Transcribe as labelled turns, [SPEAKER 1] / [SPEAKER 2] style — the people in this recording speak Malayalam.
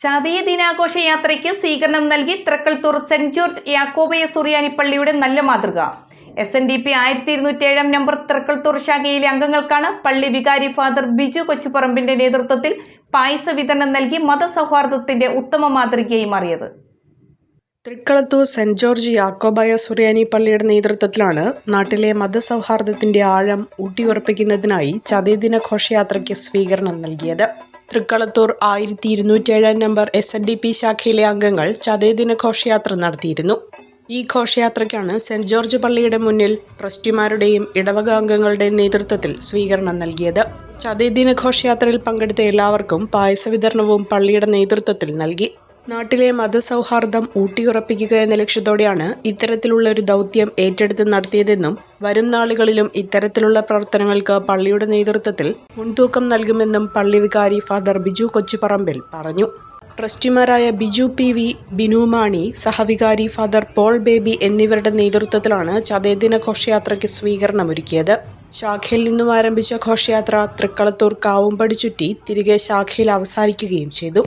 [SPEAKER 1] ചതയ ദിനാഘോഷ യാത്രയ്ക്ക് സ്വീകരണം നൽകി തൃക്കൽത്തൂർ സെന്റ് ജോർജ് യാക്കോബയ സുറിയാനി പള്ളിയുടെ നല്ല മാതൃക. എസ് എൻ ഡി പി ആയിരത്തി ഇരുന്നൂറ്റി ഏഴാം നമ്പർ തൃക്കൽത്തൂർ ശാഖയിലെ അംഗങ്ങൾക്കാണ് പള്ളി വികാരി ഫാദർ ബിജു കൊച്ചുപറമ്പിന്റെ നേതൃത്വത്തിൽ പായസ വിതരണം നൽകി മതസൗഹാർദ്ദത്തിന്റെ ഉത്തമ മാതൃകയായി മാറിയത്.
[SPEAKER 2] തൃക്കളത്തൂർ സെന്റ് ജോർജ് യാക്കോബായ സുറിയാനി പള്ളിയുടെ നേതൃത്വത്തിലാണ് നാട്ടിലെ മതസൗഹാർദ്ദത്തിന്റെ ആഴം ഊട്ടിയുറപ്പിക്കുന്നതിനായി ചതയദിന ഘോഷയാത്രയ്ക്ക് സ്വീകരണം നൽകിയത്. തൃക്കളത്തൂർ ആയിരത്തി ഇരുന്നൂറ്റേഴാം number S N D P ശാഖയിലെ അംഗങ്ങൾ ചതയദിന ഘോഷയാത്ര നടത്തിയിരുന്നു. ഈ ഘോഷയാത്രയ്ക്കാണ് സെന്റ് ജോർജ് പള്ളിയുടെ മുന്നിൽ ട്രസ്റ്റിമാരുടെയും ഇടവക അംഗങ്ങളുടെയും നേതൃത്വത്തിൽ സ്വീകരണം നൽകിയത്. ചതയദിന ഘോഷയാത്രയിൽ പങ്കെടുത്ത എല്ലാവർക്കും പായസ വിതരണവും പള്ളിയുടെ നേതൃത്വത്തിൽ നൽകി. നാട്ടിലെ മതസൗഹാർദ്ദം ഊട്ടിയുറപ്പിക്കുക എന്ന ലക്ഷ്യത്തോടെയാണ് ഇത്തരത്തിലുള്ള ഒരു ദൗത്യം ഏറ്റെടുത്ത് നടത്തിയതെന്നും വരും നാളുകളിലും ഇത്തരത്തിലുള്ള പ്രവർത്തനങ്ങൾക്ക് പള്ളിയുടെ നേതൃത്വത്തിൽ മുൻതൂക്കം നൽകുമെന്നും പള്ളി വികാരി ഫാദർ ബിജു കൊച്ചുപറമ്പിൽ പറഞ്ഞു. ട്രസ്റ്റിമാരായ ബിജു പി വി ബിനുമാണി സഹവികാരി ഫാദർ പോൾ ബേബി എന്നിവരുടെ നേതൃത്വത്തിലാണ് ചതയദിന ഘോഷയാത്രയ്ക്ക് സ്വീകരണമൊരുക്കിയത്. ശാഖയിൽ നിന്നും ആരംഭിച്ച ഘോഷയാത്ര തൃക്കളത്തൂർ കാവുംപടി ചുറ്റി തിരികെ ശാഖയിൽ അവസാനിക്കുകയും ചെയ്തു.